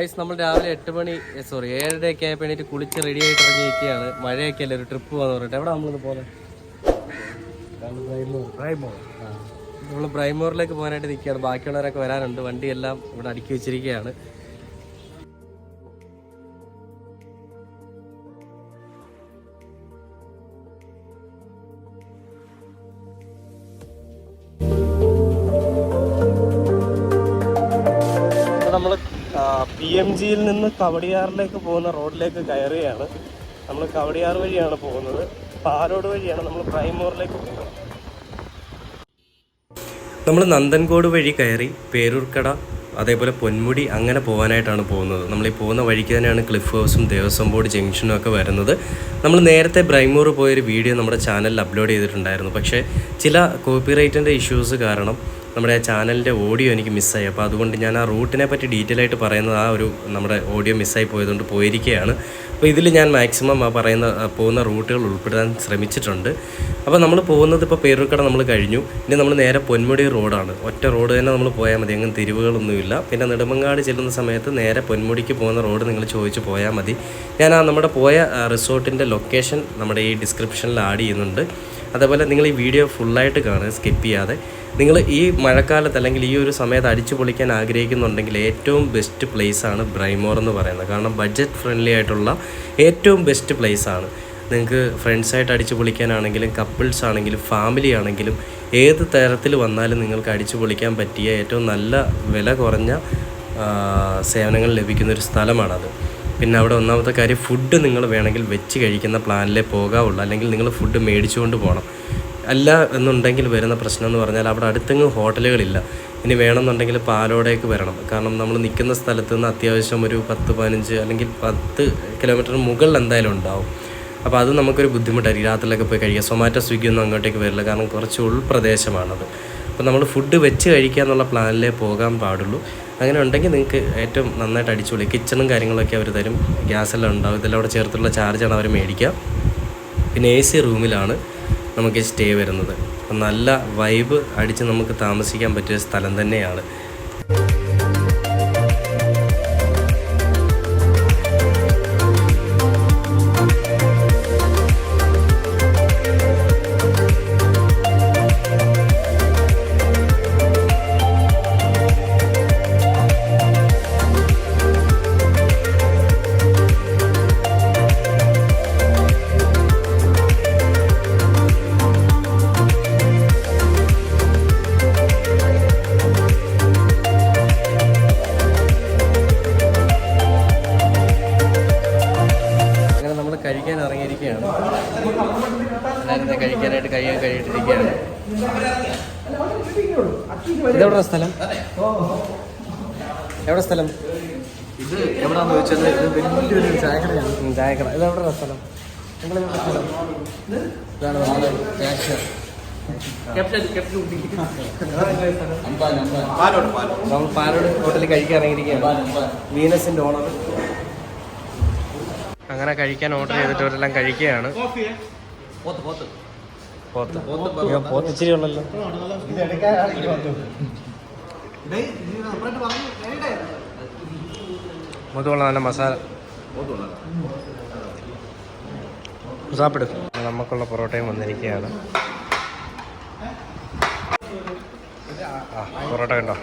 Guys നമ്മൾ രാവിലെ എട്ട് മണി സോറി ഏഴരയൊക്കെ ആയപ്പോൾ എണീറ്റ് കുളിച്ച് റെഡി ആയിട്ട് ഇറങ്ങിയിരിക്കുകയാണ്. മഴയൊക്കെ അല്ലേ ഒരു ട്രിപ്പ് പോകാന്ന് പറഞ്ഞിട്ട്. എവിടെ നമ്മളിത് പോലെ നമ്മൾ ബ്രൈമോറിലേക്ക് പോകാനായിട്ട് നിൽക്കുകയാണ്. ബാക്കിയുള്ളവരൊക്കെ വരാനുണ്ട് വണ്ടിയെല്ലാം ഇവിടെ അടുക്കി വെച്ചിരിക്കുകയാണ്. ജിയിൽ നിന്ന് കവടിയാറിലേക്ക് പോകുന്ന റോഡിലേക്ക് കയറുകയാണ് നമ്മൾ കവടിയാർ വഴിയാണ് പോകുന്നത്. പാലോട് വഴിയാണ് നമ്മൾ പ്രൈമോറിലേക്ക് പോകുന്നത്. നമ്മൾ നന്ദൻകോട് വഴി കയറി പേരൂർക്കട അതേപോലെ പൊന്മുടി അങ്ങനെ പോകാനായിട്ടാണ് പോകുന്നത്. നമ്മൾ ഈ പോകുന്ന വഴിക്ക് തന്നെയാണ് ക്ലിഫ് ഹൗസും ദേവസ്വം ബോർഡ് ജംഗ്ഷനും ഒക്കെ വരുന്നത്. നമ്മൾ നേരത്തെ ബ്രൈമൂർ പോയൊരു വീഡിയോ നമ്മുടെ ചാനലിൽ അപ്ലോഡ് ചെയ്തിട്ടുണ്ടായിരുന്നു. പക്ഷേ ചില കോപ്പിറൈറ്റിന്റെ ഇഷ്യൂസ് കാരണം നമ്മുടെ ചാനലിന്റെ ഓഡിയോ എനിക്ക് മിസ്സായി. അപ്പോൾ അതുകൊണ്ട് ഞാൻ ആ റൂട്ടിനെ പറ്റി ഡീറ്റെയിൽ ആയിട്ട് പറയുന്നത് ആ ഒരു നമ്മുടെ ഓഡിയോ മിസ്സായി പോയതുകൊണ്ട് പോയിരിക്കുകയാണ്. അപ്പോൾ ഇതിൽ ഞാൻ മാക്സിമം ആ പറയുന്ന പോകുന്ന റൂട്ടുകൾ ഉൾപ്പെടുത്താൻ ശ്രമിച്ചിട്ടുണ്ട്. അപ്പോൾ നമ്മൾ പോകുന്നത് ഇപ്പോൾ പേരൂർക്കട നമ്മൾ കഴിഞ്ഞു. ഇനി നമ്മൾ നേരെ പൊന്മുടി റോഡാണ്. ഒറ്റ റോഡ് തന്നെ നമ്മൾ പോയാൽ മതി. അങ്ങനെ തിരിവുകളൊന്നുമില്ല പിന്നെ നെടുമങ്ങാട് ചെല്ലുന്ന സമയത്ത് നേരെ പൊന്മുടിക്ക് പോകുന്ന റോഡ് നിങ്ങൾ ചോദിച്ച് പോയാൽ മതി. ഞാൻ ആ നമ്മുടെ പോയ റിസോർട്ടിന്റെ ലൊക്കേഷൻ നമ്മുടെ ഈ ഡിസ്ക്രിപ്ഷനിൽ ആഡ് ചെയ്യുന്നുണ്ട്. അതേപോലെ നിങ്ങൾ ഈ വീഡിയോ ഫുള്ളായിട്ട് കാണുക സ്കിപ്പ് ചെയ്യാതെ. നിങ്ങൾ ഈ മഴക്കാലത്ത് അല്ലെങ്കിൽ ഈ ഒരു സമയത്ത് അടിച്ചു പൊളിക്കാൻ ആഗ്രഹിക്കുന്നുണ്ടെങ്കിൽ ഏറ്റവും ബെസ്റ്റ് പ്ലേസ് ആണ് ബ്രൈമോർ എന്ന് പറയുന്നത്. കാരണം ബഡ്ജറ്റ് ഫ്രണ്ട്ലി ആയിട്ടുള്ള ഏറ്റവും ബെസ്റ്റ് പ്ലേസ് ആണ്. നിങ്ങൾക്ക് ഫ്രണ്ട്സായിട്ട് അടിച്ചു പൊളിക്കാനാണെങ്കിലും കപ്പിൾസ് ആണെങ്കിലും ഫാമിലി ആണെങ്കിലും ഏത് തരത്തിൽ വന്നാലും നിങ്ങൾക്ക് അടിച്ചു പൊളിക്കാൻ പറ്റിയ ഏറ്റവും നല്ല വില കുറഞ്ഞ സേവനങ്ങൾ ലഭിക്കുന്ന ഒരു സ്ഥലമാണത്. പിന്നെ അവിടെ ഒന്നാമത്തെ കാര്യം ഫുഡ് നിങ്ങൾ വേണമെങ്കിൽ വെച്ച് കഴിക്കുന്ന പ്ലാനിലേ പോകാവുള്ളൂ. അല്ലെങ്കിൽ നിങ്ങൾ ഫുഡ് മേടിച്ചുകൊണ്ട് പോകണം അല്ല എന്നുണ്ടെങ്കിൽ വരുന്ന പ്രശ്നം എന്ന് പറഞ്ഞാൽ അവിടെ അടുത്തെങ്ങും ഹോട്ടലുകളില്ല. ഇനി വേണമെന്നുണ്ടെങ്കിൽ പാലോടേക്ക് വരണം. കാരണം നമ്മൾ നിൽക്കുന്ന സ്ഥലത്ത് നിന്ന് അത്യാവശ്യം ഒരു പത്ത് പതിനഞ്ച് അല്ലെങ്കിൽ പത്ത് കിലോമീറ്റർ മുകളിൽ എന്തായാലും ഉണ്ടാവും. അപ്പോൾ അത് നമുക്കൊരു ബുദ്ധിമുട്ടായിരിക്കും. രാത്രിയിലൊക്കെ പോയി കഴിക്കുക. സൊമാറ്റോ സ്വിഗ്ഗി ഒന്നും അങ്ങോട്ടേക്ക് വരില്ല. കാരണം കുറച്ച് ഉൾപ്രദേശമാണത്. അപ്പോൾ നമ്മൾ ഫുഡ് വെച്ച് കഴിക്കുക എന്നുള്ള പ്ലാനിലേ പോകാൻ പാടുള്ളൂ. അങ്ങനെ ഉണ്ടെങ്കിൽ നിങ്ങൾക്ക് ഏറ്റവും നന്നായിട്ട് അടിച്ചുപൊളി. കിച്ചണും കാര്യങ്ങളൊക്കെ അവർ തരും. ഗ്യാസെല്ലാം ഉണ്ടാവും. ഇതെല്ലാം അവിടെ ചേർത്തുള്ള ചാർജാണ് അവർ മേടിക്കുക. പിന്നെ എ സി റൂമിലാണ് നമുക്ക് സ്റ്റേ വരുന്നത്. അപ്പം നല്ല വൈബ് അടിച്ച് നമുക്ക് താമസിക്കാൻ പറ്റിയ സ്ഥലം തന്നെയാണ്. ഇതെവിടെ സ്ഥലം? എവിടെ സ്ഥലം? ഇത് എവിടാന്ന് വെച്ചാൽ ഇത് വലിയൊരു ചായക്കടയാണ്. ഇതെവിടെ സ്ഥലം? സ്ഥലം? ഇതാണ് നമ്മൾ പാലോട് ഹോട്ടലിൽ കഴിക്കാൻ ഇറങ്ങിയിരിക്കുകയാണ് വീനസിന്റെ ഓണർ. അങ്ങനെ കഴിക്കാൻ ഓർഡർ ചെയ്തിട്ട് അവരെല്ലാം കഴിക്കുകയാണ് പോത്ത് പോത്ത്. പോത്ത്. ഇച്ചിരി ഉള്ളല്ലോ. മുതുകൊള്ള നല്ല മസാല. സാപ്പിട്. നമുക്കുള്ള പൊറോട്ടയും വന്നിരിക്കുകയാണ്. ആ പൊറോട്ട കണ്ടോ?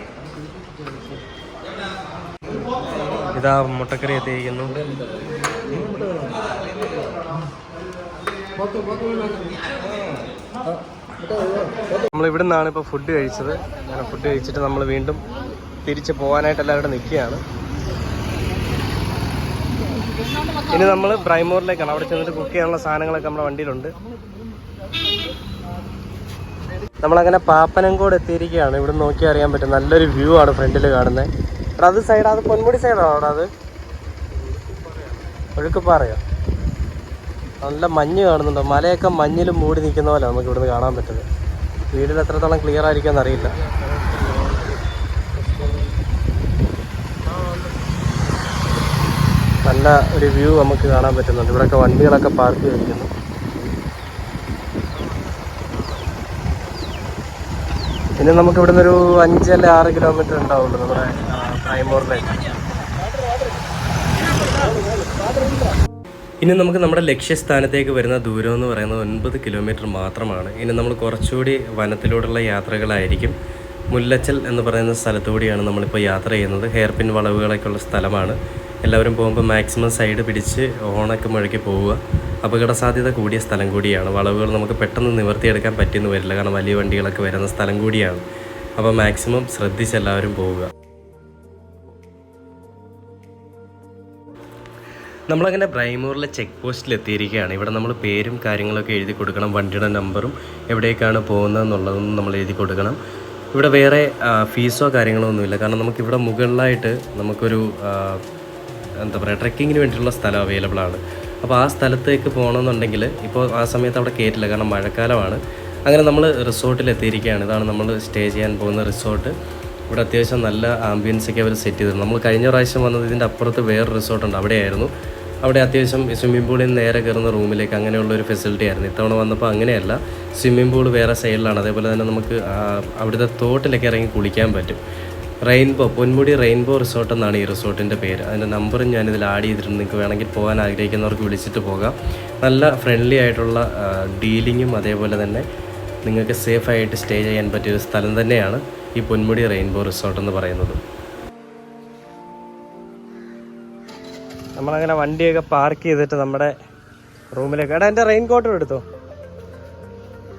ഇതാ മുട്ടക്കറി എത്തിയിരിക്കുന്നു. നമ്മൾ ഇവിടെ നിന്നാണ് ഇപ്പോൾ ഫുഡ് കഴിച്ചത്. അങ്ങനെ ഫുഡ് കഴിച്ചിട്ട് നമ്മൾ വീണ്ടും തിരിച്ച് പോകാനായിട്ട് എല്ലാവരും നിൽക്കുകയാണ്. ഇനി നമ്മൾ പ്രൈമോറിലേക്കാണ്. അവിടെ ചെന്നിട്ട് കുക്ക് ചെയ്യാനുള്ള സാധനങ്ങളൊക്കെ നമ്മുടെ വണ്ടിയിലുണ്ട്. നമ്മളങ്ങനെ പാപ്പനംകോട് എത്തിയിരിക്കുകയാണ്. ഇവിടെ നോക്കി അറിയാൻ പറ്റും. നല്ലൊരു വ്യൂ ആണ് ഫ്രണ്ടിൽ കാണുന്നത് അത് സൈഡ് അത് പൊന്മുടി സൈഡാണോ അവിടെ അത്? ഒഴുക്കുപാറയോ നല്ല മഞ്ഞ് കാണുന്നുണ്ടോ. മലയൊക്കെ മഞ്ഞിലും മൂടി നിൽക്കുന്ന പോലെ നമുക്ക് ഇവിടുന്ന് കാണാൻ പറ്റുന്നത്. വീടിൽ എത്രത്തോളം ക്ലിയർ ആയിരിക്കുമെന്ന് അറിയില്ല. നല്ല ഒരു വ്യൂ നമുക്ക് കാണാൻ പറ്റുന്നുണ്ട്. ഇവിടെയൊക്കെ വണ്ടികളൊക്കെ പാർക്ക് ചെയ്തിരിക്കുന്നു. ഇനി നമുക്ക് ഇവിടുന്ന് ഒരു അഞ്ച് അല്ലെ ആറ് കിലോമീറ്റർ ഉണ്ടാവുള്ളൂ നമ്മുടെ പ്രൈമോറിലേക്ക് ഇനി നമുക്ക് നമ്മുടെ ലക്ഷ്യസ്ഥാനത്തേക്ക് വരുന്ന ദൂരം എന്ന് പറയുന്നത് ഒൻപത് കിലോമീറ്റർ മാത്രമാണ്. ഇനി നമ്മൾ കുറച്ചുകൂടി വനത്തിലൂടെയുള്ള യാത്രകളായിരിക്കും. മുല്ലച്ചൽ എന്ന് പറയുന്ന സ്ഥലത്തുകൂടിയാണ് നമ്മളിപ്പോൾ യാത്ര ചെയ്യുന്നത്. ഹെയർപിൻ വളവുകളൊക്കെ ഉള്ള സ്ഥലമാണ്. എല്ലാവരും പോകുമ്പോൾ മാക്സിമം സൈഡ് പിടിച്ച് ഓണൊക്കെ മുഴക്കി പോവുക. അപകട സാധ്യത കൂടിയ സ്ഥലം കൂടിയാണ്. വളവുകൾ നമുക്ക് പെട്ടെന്ന് നിവർത്തിയെടുക്കാൻ പറ്റിയെന്ന് വരില്ല. കാരണം വലിയ വണ്ടികളൊക്കെ വരുന്ന സ്ഥലം കൂടിയാണ്. അപ്പോൾ മാക്സിമം ശ്രദ്ധിച്ച് എല്ലാവരും പോവുക. നമ്മളങ്ങനെ ബ്രൈമൂറിലെ ചെക്ക് പോസ്റ്റിൽ എത്തിയിരിക്കുകയാണ്. ഇവിടെ നമ്മൾ പേരും കാര്യങ്ങളൊക്കെ എഴുതി കൊടുക്കണം വണ്ടിയുടെ നമ്പറും എവിടേക്കാണ് പോകുന്നതെന്നുള്ളതും നമ്മൾ എഴുതി കൊടുക്കണം. ഇവിടെ വേറെ ഫീസോ കാര്യങ്ങളോ ഒന്നുമില്ല കാരണം നമുക്കിവിടെ മുകളിലായിട്ട് നമുക്കൊരു എന്താ പറയുക ട്രക്കിങ്ങിന് വേണ്ടിയിട്ടുള്ള സ്ഥലം അവൈലബിൾ ആണ്. അപ്പോൾ ആ സ്ഥലത്തേക്ക് പോകണമെന്നുണ്ടെങ്കിൽ ഇപ്പോൾ ആ സമയത്ത് അവിടെ കയറ്റില്ല കാരണം മഴക്കാലമാണ്. അങ്ങനെ നമ്മൾ റിസോർട്ടിൽ എത്തിയിരിക്കുകയാണ്. ഇതാണ് നമ്മൾ സ്റ്റേ ചെയ്യാൻ പോകുന്ന റിസോർട്ട്. ഇവിടെ അത്യാവശ്യം നല്ല ആംബിയൻസൊക്കെ അവർ സെറ്റ് ചെയ്തിട്ടുണ്ട് നമ്മൾ കഴിഞ്ഞ പ്രാവശ്യം വന്നത് ഇതിന്റെ അപ്പുറത്ത് വേറെ റിസോർട്ടുണ്ട്. അവിടെയായിരുന്നു. അവിടെ അത്യാവശ്യം സ്വിമ്മിംഗ് പൂളിൽ നിന്ന് നേരെ കയറുന്ന റൂമിലേക്ക് അങ്ങനെയുള്ള ഒരു ഫെസിലിറ്റി ആയിരുന്നു. ഇത്തവണ വന്നപ്പോൾ അങ്ങനെയല്ല സ്വിമ്മിംഗ് പൂൾ വേറെ സൈഡിലാണ് അതേപോലെ തന്നെ നമുക്ക് അവിടുത്തെ തോട്ടിലൊക്കെ ഇറങ്ങി കുളിക്കാൻ പറ്റും. റെയിൻബോ പൊന്മുടി റെയിൻബോ റിസോർട്ട് എന്നാണ് ഈ റിസോർട്ടിന്റെ പേര്. അതിന്റെ നമ്പറും ഞാനിതിൽ ആഡ് ചെയ്തിട്ടുണ്ട്. നിങ്ങൾക്ക് വേണമെങ്കിൽ പോകാൻ ആഗ്രഹിക്കുന്നവർക്ക് വിളിച്ചിട്ട് പോകാം. നല്ല ഫ്രണ്ട്ലി ആയിട്ടുള്ള ഡീലിങ്ങും അതേപോലെ തന്നെ നിങ്ങൾക്ക് സേഫായിട്ട് സ്റ്റേ ചെയ്യാൻ പറ്റിയ ഒരു സ്ഥലം തന്നെയാണ് ഈ പൊന്മുടി റെയിൻബോ റിസോർട്ട് എന്ന് പറയുന്നത്. നമ്മളങ്ങനെ വണ്ടിയൊക്കെ പാർക്ക് ചെയ്തിട്ട് നമ്മുടെ റൂമിലേക്ക് എടാ എന്റെ റെയിൻ കോട്ടും എടുത്തോ?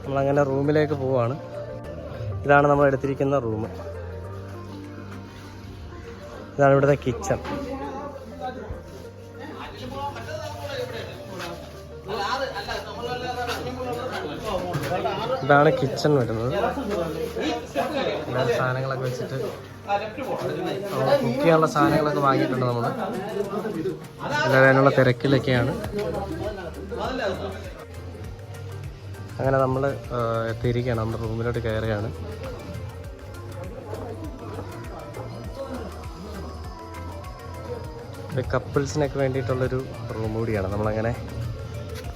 നമ്മളങ്ങനെ റൂമിലേക്ക് പോവാണ്. ഇതാണ് നമ്മൾ എടുത്തിരിക്കുന്ന റൂം. ഇതാണ് ഇവിടുത്തെ കിച്ചൺ ഇതാണ് കിച്ചൺ വരുന്നത്. സാധനങ്ങളൊക്കെ വെച്ചിട്ട് കുക്ക് ചെയ്യാനുള്ള സാധനങ്ങളൊക്കെ വാങ്ങിയിട്ടുണ്ട് നമ്മൾ എല്ലാവരും അതിനുള്ള തിരക്കിലൊക്കെയാണ്. അങ്ങനെ നമ്മൾ എത്തിയിരിക്കുകയാണ്. നമ്മുടെ റൂമിലോട്ട് കയറുകയാണ്. ഒരു കപ്പിൾസിനൊക്കെ വേണ്ടിയിട്ടുള്ളൊരു റൂം കൂടിയാണ്. നമ്മളങ്ങനെ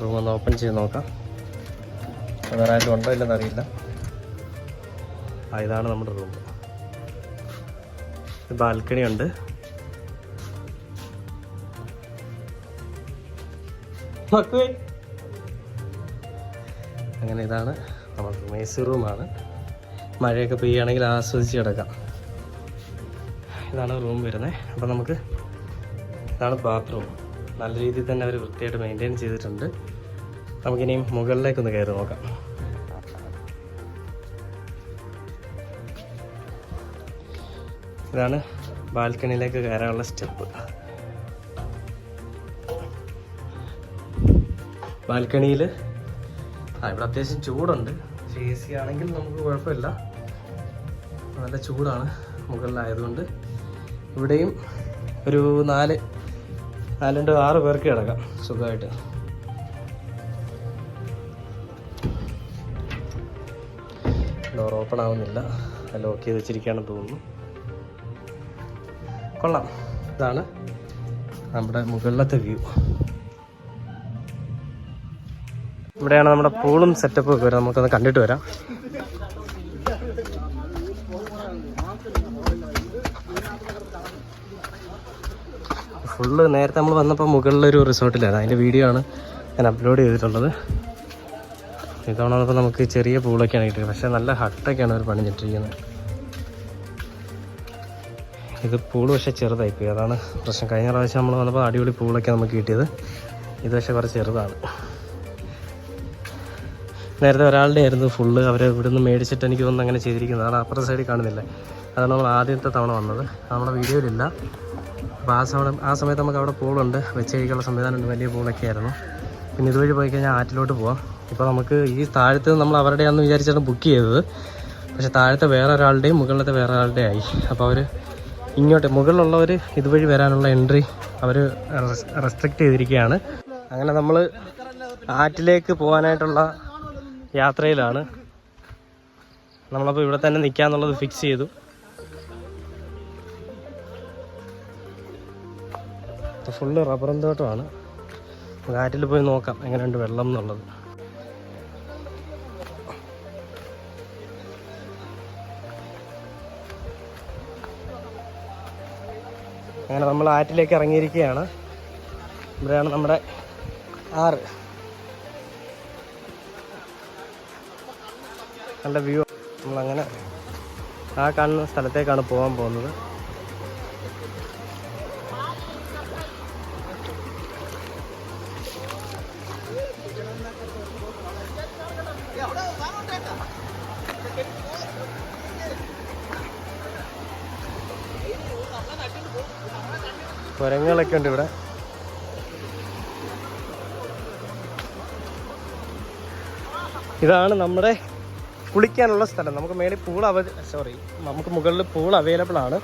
റൂം ഒന്ന് ഓപ്പൺ ചെയ്ത് നോക്കാം. വേറെ ആരും ഉണ്ടോ ഇല്ലെന്നറിയില്ല ഇതാണ് നമ്മുടെ റൂം. ബാൽക്കണി ഉണ്ട് അങ്ങനെ ഇതാണ് നമുക്ക് മേസി റൂമാണ്. മഴയൊക്കെ പെയ്യുകയാണെങ്കിൽ ആസ്വദിച്ച് കിടക്കാം. ഇതാണ് റൂം വരുന്നത്. അപ്പോൾ നമുക്ക് ഇതാണ് ബാത്റൂം. നല്ല രീതിയിൽ തന്നെ അവർ വൃത്തിയായിട്ട് മെയിന്റെയിൻ ചെയ്തിട്ടുണ്ട്. നമുക്കിനിയും മുകളിലേക്കൊന്ന് കയറി നോക്കാം. ഇതാണ് ബാൽക്കണിയിലേക്ക് കയറാനുള്ള സ്റ്റെപ്പ്. ബാൽക്കണിയിൽ ആ ഇവിടെ അത്യാവശ്യം ചൂടുണ്ട്. പക്ഷേ എ സി ആണെങ്കിൽ നമുക്ക് കുഴപ്പമില്ല. നല്ല ചൂടാണ് മുകളിലായതുകൊണ്ട്. ഇവിടെയും ഒരു നാല് നാലുണ്ട് ആറ് പേർക്ക് കിടക്കാം സുഖമായിട്ട്. ഡോർ ഓപ്പൺ ആവുന്നില്ല. ലോക്ക് ചെയ്ത് വെച്ചിരിക്കുകയാണെന്ന് തോന്നുന്നു. കൊള്ളാം. ഇതാണ് നമ്മുടെ മുകളിലത്തെ വ്യൂ. ഇവിടെയാണ് നമ്മുടെ പൂളും സെറ്റപ്പും ഒക്കെ വരുന്നത്. നമുക്കൊന്ന് കണ്ടിട്ട് വരാം. ഫുള്ള് നേരത്തെ നമ്മൾ വന്നപ്പോൾ മുകളിലൊരു റിസോർട്ടിലായിരുന്നു. അതിന്റെ വീഡിയോ ആണ് ഞാൻ അപ്ലോഡ് ചെയ്തിട്ടുള്ളത്. ഇത്തവണ നമുക്ക് ചെറിയ പൂളൊക്കെയാണ് കിട്ടിയത്. പക്ഷേ നല്ല ഹട്ടൊക്കെയാണ് അവർ പണിഞ്ഞിട്ടിരിക്കുന്നത് ഇത് പൂൾ പക്ഷേ ചെറുതായിപ്പോയി അതാണ് പ്രശ്നം. കഴിഞ്ഞ പ്രാവശ്യം നമ്മൾ വന്നപ്പോൾ അടിപൊളി പൂളൊക്കെ നമുക്ക് കിട്ടിയത്. ഇത് പക്ഷേ കുറച്ച് ചെറുതാണ്. നേരത്തെ ഒരാളുടെ ആയിരുന്നു ഫുള്ള് അവർ ഇവിടുന്ന് മേടിച്ചിട്ട് എനിക്ക് തോന്നുന്നു അങ്ങനെ ചെയ്തിരിക്കുന്നത്. അതാണ് അപ്പുറത്തെ സൈഡിൽ കാണുന്നില്ല. അതാണ് നമ്മൾ ആദ്യത്തെ തവണ വന്നത്. നമ്മുടെ വീഡിയോയിലില്ല. അപ്പോൾ ആ സമയം ആ സമയത്ത് നമുക്ക് അവിടെ പൂളുണ്ട്. വെച്ച് കഴിക്കാനുള്ള സംവിധാനമുണ്ട്. വലിയ പൂളൊക്കെ ആയിരുന്നു. പിന്നെ ഇതുവഴി പോയി കഴിഞ്ഞാൽ ആറ്റിലോട്ട് പോവാം. ഇപ്പോൾ നമുക്ക് ഈ താഴത്ത് നമ്മൾ അവരുടെയാണെന്ന് വിചാരിച്ചാണ് ബുക്ക് ചെയ്തത്. പക്ഷേ താഴത്തെ വേറെ ഒരാളുടെയും മുകളിലത്തെ വേറെ ഒരാളുടെ ആയി. അപ്പോൾ അവർ ഇങ്ങോട്ട് മുകളിലുള്ളവർ ഇതുവഴി വരാനുള്ള എൻട്രി അവർ റെസ്ട്രിക്റ്റ് ചെയ്തിരിക്കുകയാണ്. അങ്ങനെ നമ്മൾ ആറ്റിലേക്ക് പോകാനായിട്ടുള്ള യാത്രയിലാണ്. നമ്മളപ്പോൾ ഇവിടെ തന്നെ നിൽക്കാന്നുള്ളത് ഫിക്സ് ചെയ്തു. ഫുള്ള് റബ്ബറും തോട്ടമാണ് ആറ്റിൽ പോയി നോക്കാം എങ്ങനെയുണ്ട് വെള്ളം എന്നുള്ളത്. അങ്ങനെ നമ്മൾ ആറ്റിലേക്ക് ഇറങ്ങിയിരിക്കുകയാണ്. ഇവിടെയാണ് നമ്മുടെ ആറ്. നല്ല വ്യൂ. നമ്മളങ്ങനെ ആ കാണുന്ന സ്ഥലത്തേക്കാണ് പോകാൻ പോകുന്നത്. കുരങ്ങുകളൊക്കെ ഉണ്ട് ഇവിടെ. ഇതാണ് നമ്മുടെ കുളിക്കാനുള്ള സ്ഥലം. നമുക്ക് മേളിൽ പൂൾ അവ സോറി നമുക്ക് മുകളിൽ പൂൾ അവൈലബിൾ ആണ്.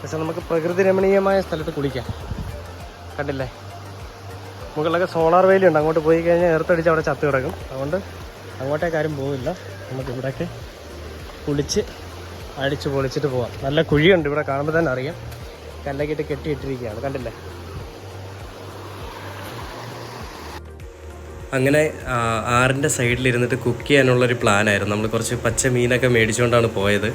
പക്ഷെ നമുക്ക് പ്രകൃതി രമണീയമായ സ്ഥലത്ത് കുളിക്കാം. കണ്ടില്ലേ? മുകളിലൊക്കെ സോളാർ വേലി ഉണ്ട്. അങ്ങോട്ട് പോയി കഴിഞ്ഞാൽ എർത്തടിച്ച് അവിടെ ചത്ത് കിടക്കും. അതുകൊണ്ട് അങ്ങോട്ടേക്ക് ആരും പോവില്ല. നമുക്ക് ഇവിടെയൊക്കെ കുളിച്ച് അടിച്ച് പൊളിച്ചിട്ട് പോവാം. നല്ല കുഴിയുണ്ട് ഇവിടെ കാണുമ്പോൾ തന്നെ അറിയാം. കല്ലൊക്കെ ഇട്ട് കെട്ടിയിട്ടിരിക്കുകയാണ്. കണ്ടില്ലേ? അങ്ങനെ ആറിന്റെ സൈഡിലിരുന്നിട്ട് കുക്ക് ചെയ്യാനുള്ളൊരു പ്ലാനായിരുന്നു. നമ്മൾ കുറച്ച് പച്ച മീനൊക്കെ മേടിച്ചുകൊണ്ടാണ് പോയത്.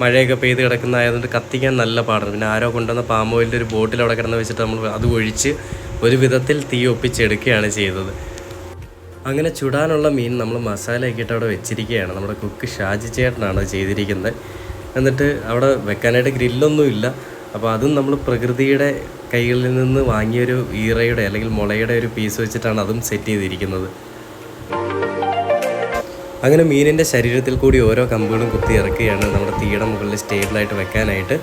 മഴയൊക്കെ പെയ്ത് കിടക്കുന്നതായതുകൊണ്ട് കത്തിക്കാൻ നല്ല പാടാണ്. പിന്നെ ആരോ കൊണ്ടുവന്ന പാം ഓയിലിന്റെ ഒരു ബോട്ടിൽ അവിടെ കിടന്ന് വെച്ചിട്ട് നമ്മൾ അത് ഒഴിച്ച് ഒരു വിധത്തിൽ തീ ഒപ്പിച്ചെടുക്കുകയാണ് ചെയ്തത്. അങ്ങനെ ചുടാനുള്ള മീൻ നമ്മൾ മസാലയൊക്കെ ഇട്ട് അവിടെ വെച്ചിരിക്കുകയാണ്. നമ്മുടെ കുക്ക് ഷാജി ചേട്ടനാണ് ചെയ്തിരിക്കുന്നത്. എന്നിട്ട് അവിടെ വെക്കാനായിട്ട് ഗ്രില്ലൊന്നും ഇല്ല അപ്പോൾ അതും നമ്മൾ പ്രകൃതിയുടെ കൈകളിൽ നിന്ന് വാങ്ങിയൊരു ഈറയുടെ അല്ലെങ്കിൽ മുളയുടെ ഒരു പീസ് വെച്ചിട്ടാണ് അതും സെറ്റ് ചെയ്തിരിക്കുന്നത്. അങ്ങനെ മീനിന്റെ ശരീരത്തിൽ കൂടി ഓരോ കമ്പുകളും കുത്തി ഇറക്കുകയാണ് നമ്മുടെ തീയുടെ മുകളിൽ സ്റ്റേബിളായിട്ട് വെക്കാനായിട്ട്.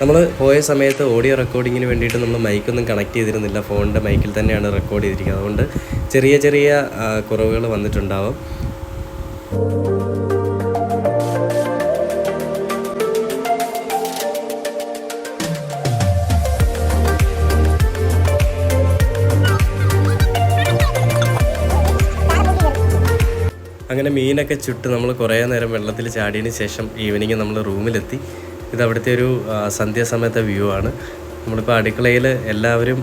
നമ്മൾ പോയ സമയത്ത് ഓഡിയോ റെക്കോർഡിങ്ങിന് വേണ്ടിയിട്ട് നമ്മൾ മൈക്കൊന്നും കണക്ട് ചെയ്തിരുന്നില്ല. ഫോണിന്റെ മൈക്കിൽ തന്നെയാണ് റെക്കോർഡ് ചെയ്തിരിക്കുന്നത്. അതുകൊണ്ട് ചെറിയ ചെറിയ കുറവുകൾ വന്നിട്ടുണ്ടാവും. അങ്ങനെ മീനൊക്കെ ചുട്ട് നമ്മൾ കുറേ നേരം വെള്ളത്തിൽ ചാടിയതിന് ശേഷം ഈവനിങ് നമ്മൾ റൂമിലെത്തി. ഇത് അവിടുത്തെ ഒരു സന്ധ്യാസമയത്തെ വ്യൂ ആണ്. നമ്മളിപ്പോൾ അടുക്കളയിൽ എല്ലാവരും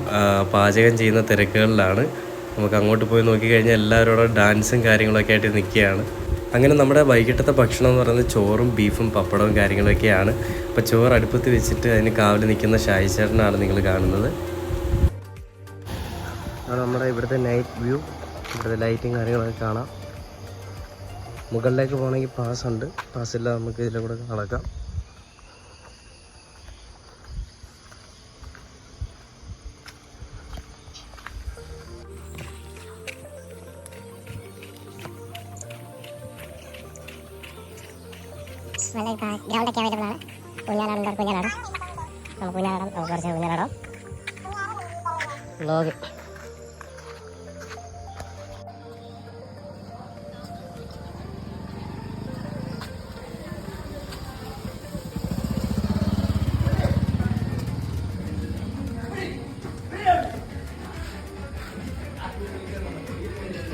പാചകം ചെയ്യുന്ന തിരക്കുകളിലാണ്. നമുക്ക് അങ്ങോട്ട് പോയി നോക്കിക്കഴിഞ്ഞാൽ എല്ലാവരോടും ഡാൻസും കാര്യങ്ങളൊക്കെ ആയിട്ട് നിൽക്കുകയാണ്. അങ്ങനെ നമ്മുടെ വൈകിട്ടത്തെ ഭക്ഷണം എന്ന് പറയുന്നത് ചോറും ബീഫും പപ്പടവും കാര്യങ്ങളൊക്കെയാണ്. അപ്പോൾ ചോറ് അടുപ്പത്ത് വെച്ചിട്ട് അതിന് കാവൽ നിൽക്കുന്ന ഷായി ചേട്ടനാണ് നിങ്ങൾ കാണുന്നത്. നമ്മുടെ ഇവിടുത്തെ നൈറ്റ് വ്യൂ ഇവിടുത്തെ ലൈറ്റും കാര്യങ്ങളൊക്കെ കാണാം. മുകളിലേക്ക് പോകണമെങ്കിൽ ഉണ്ട്. പാസ് നമുക്ക് ഇതിലെ കൂടെ നല്ല ഗ്രൗണ്ടൊക്കെ അവൈലബിൾ ആണ്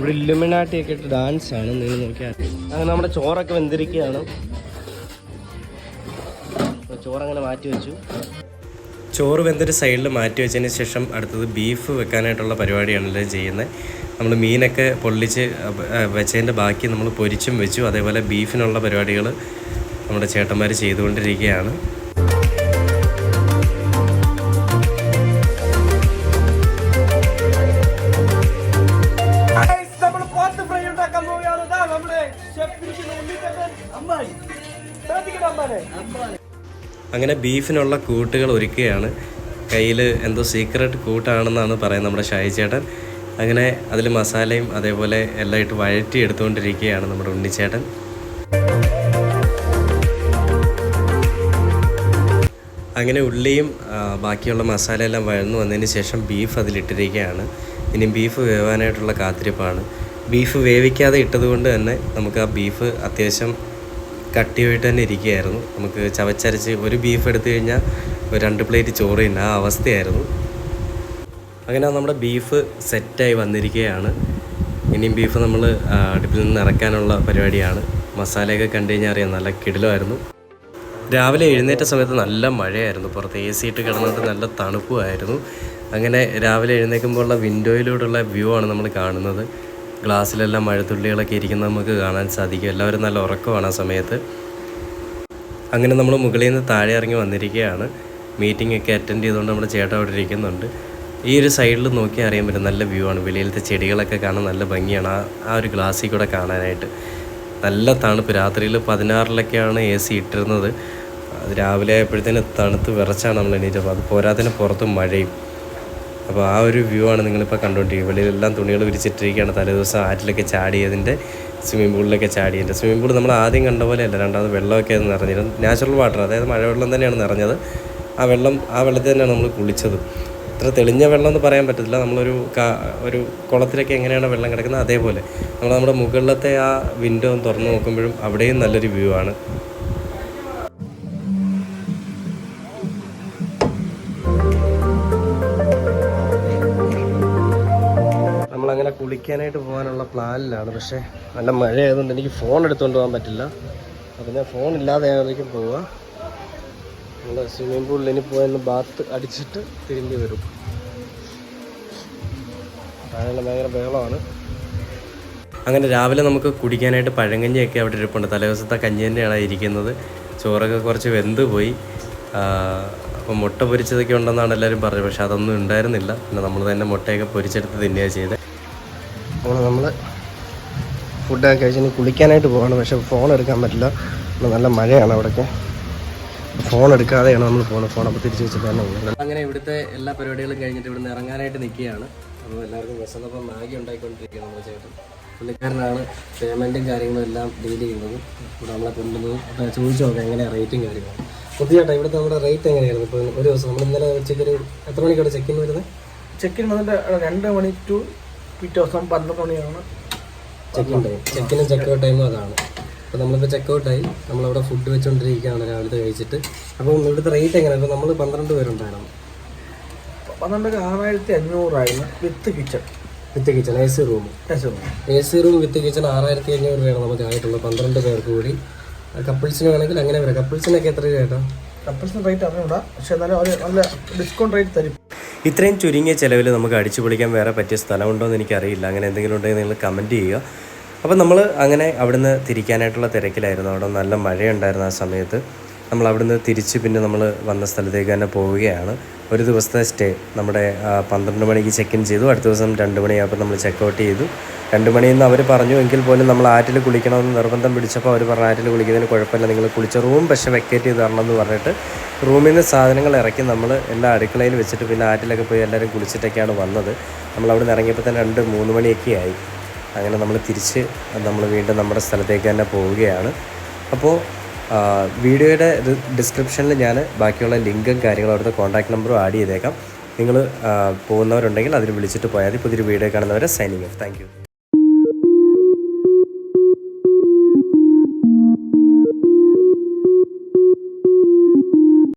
ഇവിടെ ഇല്ലുമിനാട്ടി ഒക്കെ ഇട്ട് ഡാൻസ് ആണ് നിങ്ങൾ നോക്കിയാൽ അങ്ങനെ നമ്മുടെ ചോറൊക്കെ വെന്തിരിക്കുകയാണ്. ചോറങ്ങനെ മാറ്റി വെച്ചു. ചോറ് വെന്തൊരു സൈഡിൽ മാറ്റി വെച്ചതിന് ശേഷം അടുത്തത് ബീഫ് വെക്കാനായിട്ടുള്ള പരിപാടിയാണല്ലോ ചെയ്യുന്നത് നമ്മൾ മീനൊക്കെ പൊള്ളിച്ച് വെച്ചതിന്റെ ബാക്കി നമ്മൾ പൊരിച്ചും വെച്ചു. അതേപോലെ ബീഫിനുള്ള പരിപാടികൾ നമ്മുടെ ചേട്ടന്മാർ ചെയ്തുകൊണ്ടിരിക്കുകയാണ്. അങ്ങനെ ബീഫിനുള്ള കൂട്ടുകൾ ഒരുക്കുകയാണ്. കയ്യിൽ എന്തോ സീക്രട്ട് കൂട്ടാണെന്നാണ് പറയുന്നത് നമ്മുടെ ഷായി ചേട്ടൻ. അങ്ങനെ അതിൽ മസാലയും അതേപോലെ എല്ലാം ഇട്ട് വഴറ്റി എടുത്തുകൊണ്ടിരിക്കുകയാണ് നമ്മുടെ ഉണ്ണിച്ചേട്ടൻ അങ്ങനെ ഉള്ളിയും ബാക്കിയുള്ള മസാലയെല്ലാം വഴന്നു വന്നതിന് ശേഷം ബീഫ് അതിലിട്ടിരിക്കുകയാണ്. ഇനി ബീഫ് വേവാനായിട്ടുള്ള കാത്തിരിപ്പാണ്. ബീഫ് വേവിക്കാതെ ഇട്ടതുകൊണ്ട് തന്നെ നമുക്ക് ആ ബീഫ് അത്യാവശ്യം കട്ടിയായിട്ട് തന്നെ ഇരിക്കുകയായിരുന്നു. നമുക്ക് ചവച്ചരച്ച് ഒരു ബീഫ് എടുത്തു കഴിഞ്ഞാൽ ഒരു രണ്ട് പ്ലേറ്റ് ചോറ് തന്നെ ആ അവസ്ഥയായിരുന്നു. അങ്ങനെ നമ്മുടെ ബീഫ് സെറ്റായി വന്നിരിക്കുകയാണ്. ഇനിയും ബീഫ് നമ്മൾ അടുപ്പിൽ നിന്ന് ഇറക്കാനുള്ള പരിപാടിയാണ്. മസാലയൊക്കെ കണ്ടു കഴിഞ്ഞാൽ അറിയാം നല്ല കിടിലമായിരുന്നു. രാവിലെ എഴുന്നേറ്റ സമയത്ത് നല്ല മഴയായിരുന്നു. പുറത്ത് എ സി ഇട്ട് കിടന്നിട്ട് നല്ല തണുപ്പുമായിരുന്നു. അങ്ങനെ രാവിലെ എഴുന്നേൽക്കുമ്പോഴുള്ള വിൻഡോയിലൂടെയുള്ള വ്യൂ ആണ് നമ്മൾ കാണുന്നത്. ഗ്ലാസ്സിലെല്ലാം മഴത്തുള്ളികളൊക്കെ ഇരിക്കുന്നത് നമുക്ക് കാണാൻ സാധിക്കും. എല്ലാവരും നല്ല ഉറക്കമാണ് ആ സമയത്ത്. അങ്ങനെ നമ്മൾ മുകളിൽ നിന്ന് താഴെ ഇറങ്ങി വന്നിരിക്കുകയാണ്. മീറ്റിംഗ് ഒക്കെ അറ്റൻഡ് ചെയ്തുകൊണ്ട് നമ്മുടെ ചേട്ടൻ അവിടെ ഇരിക്കുന്നുണ്ട്. ഈ ഒരു സൈഡിൽ നോക്കി അറിയാൻ പറ്റും നല്ല വ്യൂ ആണ്. വെളിയിലത്തെ ചെടികളൊക്കെ കാണാൻ നല്ല ഭംഗിയാണ്. ആ ആ ഒരു ഗ്ലാസ്സിൽ കൂടെ കാണാനായിട്ട്. നല്ല തണുപ്പ്. രാത്രിയിൽ പതിനാറിലൊക്കെയാണ് എ സി ഇട്ടിരുന്നത്. രാവിലെ ആയപ്പോഴത്തേന് തണുത്ത് വിറച്ചാണ് നമ്മൾ എണീറ്റപ്പോൾ അത് പോരാത്തതിന് പുറത്ത് മഴയും. അപ്പോൾ ആ ഒരു വ്യൂ ആണ് നിങ്ങളിപ്പോൾ കണ്ടുകൊണ്ടിരിക്കുന്നത്. വെളിയിലെല്ലാം തുണികൾ വിരിച്ചിട്ടിരിക്കുകയാണ്. തലേദിവസം ആറ്റിലൊക്കെ ചാടിയതിന്റെ സ്വിമ്മിംഗ് പൂളിലൊക്കെ ചാടിയതിന്റെ സ്വിമ്മിംഗ് പൂൾ നമ്മൾ ആദ്യം കണ്ട പോലെയല്ല. രണ്ടാമത് വെള്ളമൊക്കെ നിറഞ്ഞിരുന്നു നാച്ചുറൽ വാട്ടർ അതായത് മഴവെള്ളം തന്നെയാണ് നിറഞ്ഞത്. ആ വെള്ളം ആ വെള്ളത്തിൽ തന്നെയാണ് നമ്മൾ കുളിച്ചത്. ഇത്ര തെളിഞ്ഞ വെള്ളം എന്ന് പറയാൻ പറ്റത്തില്ല. നമ്മളൊരു ഒരു കുളത്തിലൊക്കെ എങ്ങനെയാണ് വെള്ളം കിടക്കുന്നത്? അതേപോലെ. നമ്മൾ നമ്മുടെ മുകളിലത്തെ ആ വിൻഡോ തുറന്ന് നോക്കുമ്പോഴും അവിടെയും നല്ലൊരു വ്യൂ ആണ്. പ്ലാനിലാണ്. പക്ഷേ നല്ല മഴയായതുകൊണ്ട് എനിക്ക് ഫോൺ എടുത്തുകൊണ്ട് പോകാൻ പറ്റില്ല. അപ്പം ഞാൻ ഫോൺ ഇല്ലാതെ ആയിരിക്കും പോവുക നമ്മൾ സ്വിമ്മിംഗ് പൂളിൽ ഇനി പോയെന്ന് ബാത്ത് അടിച്ചിട്ട് തിരിഞ്ഞു വരും. താഴെ ഭയങ്കര ബഹളമാണ്. അങ്ങനെ രാവിലെ നമുക്ക് കുടിക്കാനായിട്ട് പഴങ്കഞ്ഞിയൊക്കെ അവിടെ ഇരിപ്പുണ്ട്. തലേദിവസത്തെ കഞ്ഞി തന്നെയാണ് ഇരിക്കുന്നത്. ചോറൊക്കെ കുറച്ച് വെന്ത് പോയി. അപ്പോൾ മുട്ട പൊരിച്ചതൊക്കെ ഉണ്ടെന്നാണ് എല്ലാവരും പറഞ്ഞത്. പക്ഷെ അതൊന്നും ഉണ്ടായിരുന്നില്ല. പിന്നെ നമ്മൾ തന്നെ മുട്ടയൊക്കെ പൊരിച്ചെടുത്ത് തിന്നുകയാണ് ചെയ്തത്. അപ്പോൾ നമ്മൾ ഫുഡൊക്കെ കഴിച്ചിട്ട് കുളിക്കാനായിട്ട് പോവാണ്. പക്ഷെ ഫോൺ എടുക്കാൻ പറ്റില്ല. നല്ല മഴയാണ് അവിടെയൊക്കെ ഫോൺ എടുക്കാതെയാണ് നമ്മൾ പോകുന്നത് ഫോൺ അപ്പോൾ തിരിച്ച് വെച്ചിട്ട് തന്നെ പോകുന്നത്. അങ്ങനെ ഇവിടുത്തെ എല്ലാ പരിപാടികളും കഴിഞ്ഞിട്ട് ഇവിടുന്ന് ഇറങ്ങാനായിട്ട് നിൽക്കുകയാണ്. അപ്പോൾ എല്ലാവർക്കും വിശന്നപ്പം മാഗി ഉണ്ടായിക്കൊണ്ടിരിക്കുകയാണ് നമ്മുടെ ചേട്ടൻ. പുള്ളിക്കാരനാണ് പേയ്മെന്റും കാര്യങ്ങളും എല്ലാം ഡീൽ ചെയ്യുന്നത്. ഇവിടെ നമ്മളെ കൊണ്ടുവന്നതും. അപ്പോൾ ചോദിച്ചു നോക്കാം എങ്ങനെയാണ് റേറ്റും കാര്യങ്ങളും. പുതിയേട്ടാ ഇവിടുത്തെ നമ്മുടെ റേറ്റ് എങ്ങനെയായിരുന്നു ഇപ്പോൾ ഒരു ദിവസം നമ്മൾ ഇന്നലെ ഉച്ചയ്ക്ക് ഒരു എത്ര മണിക്കാണ് ചെക്കിൻ വരുന്നത്? ചെക്കിൻ വന്നിട്ട് രണ്ട് മണി ടു പിറ്റേ ദിവസം പന്ത്രണ്ട് മണിയാണ്. ചെക്കിൻ ടൈം ചെക്കിനും ചെക്ക് ഔട്ട് ടൈമും അതാണ്. അപ്പോൾ നമ്മളിപ്പോൾ ചെക്ക് ഔട്ടായി നമ്മളവിടെ ഫുഡ് വെച്ചുകൊണ്ടിരിക്കുകയാണ് രാവിലത്തെ കഴിച്ചിട്ട്. അപ്പോൾ ഇവിടുത്തെ റേറ്റ് എങ്ങനെയാണ് ഇപ്പോൾ നമ്മൾ പന്ത്രണ്ട് പേരുണ്ടായിരുന്നു. പന്ത്രണ്ട് ആറായിരത്തി അഞ്ഞൂറായിരുന്നു. With kitchen. With kitchen A C room A C room with kitchen ആറായിരത്തി അഞ്ഞൂറ് രൂപയാണ് നമുക്ക് ആയിട്ടുള്ളത്. പന്ത്രണ്ട് പേർക്ക് കൂടി. കപ്പിൾസിന് വേണമെങ്കിൽ അങ്ങനെ വരാം. കപ്പിൾസിനൊക്കെ എത്ര രൂപ കേട്ടോ കപ്പിൾസിന് റേറ്റ് അറിഞ്ഞൂടാ. പക്ഷെ എന്നാലും അവർ നല്ല ഡിസ്കൗണ്ട് റേറ്റ് തരും. ഇത്രയും ചുരുങ്ങിയ ചിലവിൽ നമുക്ക് അടിച്ചു പൊളിക്കാൻ വേറെ പറ്റിയ സ്ഥലമുണ്ടോ എന്ന് എനിക്കറിയില്ല. അങ്ങനെ എന്തെങ്കിലും ഉണ്ടെങ്കിൽ നിങ്ങൾ കമന്റ് ചെയ്യുക. അപ്പോൾ നമ്മൾ അങ്ങനെ അവിടുന്ന് തിരിക്കാനായിട്ടുള്ള തിരക്കിലായിരുന്നു. അവിടെ നല്ല മഴയുണ്ടായിരുന്നു ആ സമയത്ത്. നമ്മൾ അവിടുന്ന് തിരിച്ച് പിന്നെ നമ്മൾ വന്ന സ്ഥലത്തേക്ക് തന്നെ പോവുകയാണ്. ഒരു ദിവസത്തെ സ്റ്റേ നമ്മുടെ പന്ത്രണ്ട് മണിക്ക് ചെക്ക് ഇൻ ചെയ്തു. അടുത്ത ദിവസം രണ്ട് മണിയായപ്പോൾ നമ്മൾ ചെക്ക് ഔട്ട് ചെയ്തു. രണ്ട് മണിയെന്ന് അവർ പറഞ്ഞു എങ്കിൽ പോലും നമ്മൾ ആറ്റിൽ കുളിക്കണമെന്ന് നിർബന്ധം പിടിച്ചപ്പോൾ അവർ പറഞ്ഞു ആറ്റിൽ കുളിക്കുന്നതിന് കുഴപ്പമില്ല. നിങ്ങൾ കുളിച്ച റൂം പക്ഷേ വെക്കേറ്റ് ചെയ്ത് തരണം എന്ന് പറഞ്ഞിട്ട് റൂമിൽ നിന്ന് സാധനങ്ങൾ ഇറക്കി നമ്മൾ എല്ലാ അടുക്കളയിൽ വെച്ചിട്ട് പിന്നെ ആറ്റിലൊക്കെ പോയി എല്ലാവരും കുളിച്ചിട്ടൊക്കെയാണ് വന്നത്. നമ്മൾ അവിടെ നിന്ന് ഇറങ്ങിയപ്പോൾ തന്നെ രണ്ട് മൂന്ന് മണിയൊക്കെ ആയി. അങ്ങനെ നമ്മൾ തിരിച്ച് നമ്മൾ വീണ്ടും നമ്മുടെ സ്ഥലത്തേക്ക് തന്നെ പോവുകയാണ്. അപ്പോൾ വീഡിയോയുടെ ഡിസ്ക്രിപ്ഷനിൽ ഞാൻ ബാക്കിയുള്ള ലിങ്കും കാര്യങ്ങളും അവിടുത്തെ കോൺടാക്ട് നമ്പറും ആഡ് ചെയ്തേക്കാം. നിങ്ങൾ പോകുന്നവരുണ്ടെങ്കിൽ അതിൽ വിളിച്ചിട്ട് പോയാൽ മതി. പുതിയൊരു വീഡിയോ കാണുന്നവരെ സൈനിങ് ഓഫ് താങ്ക്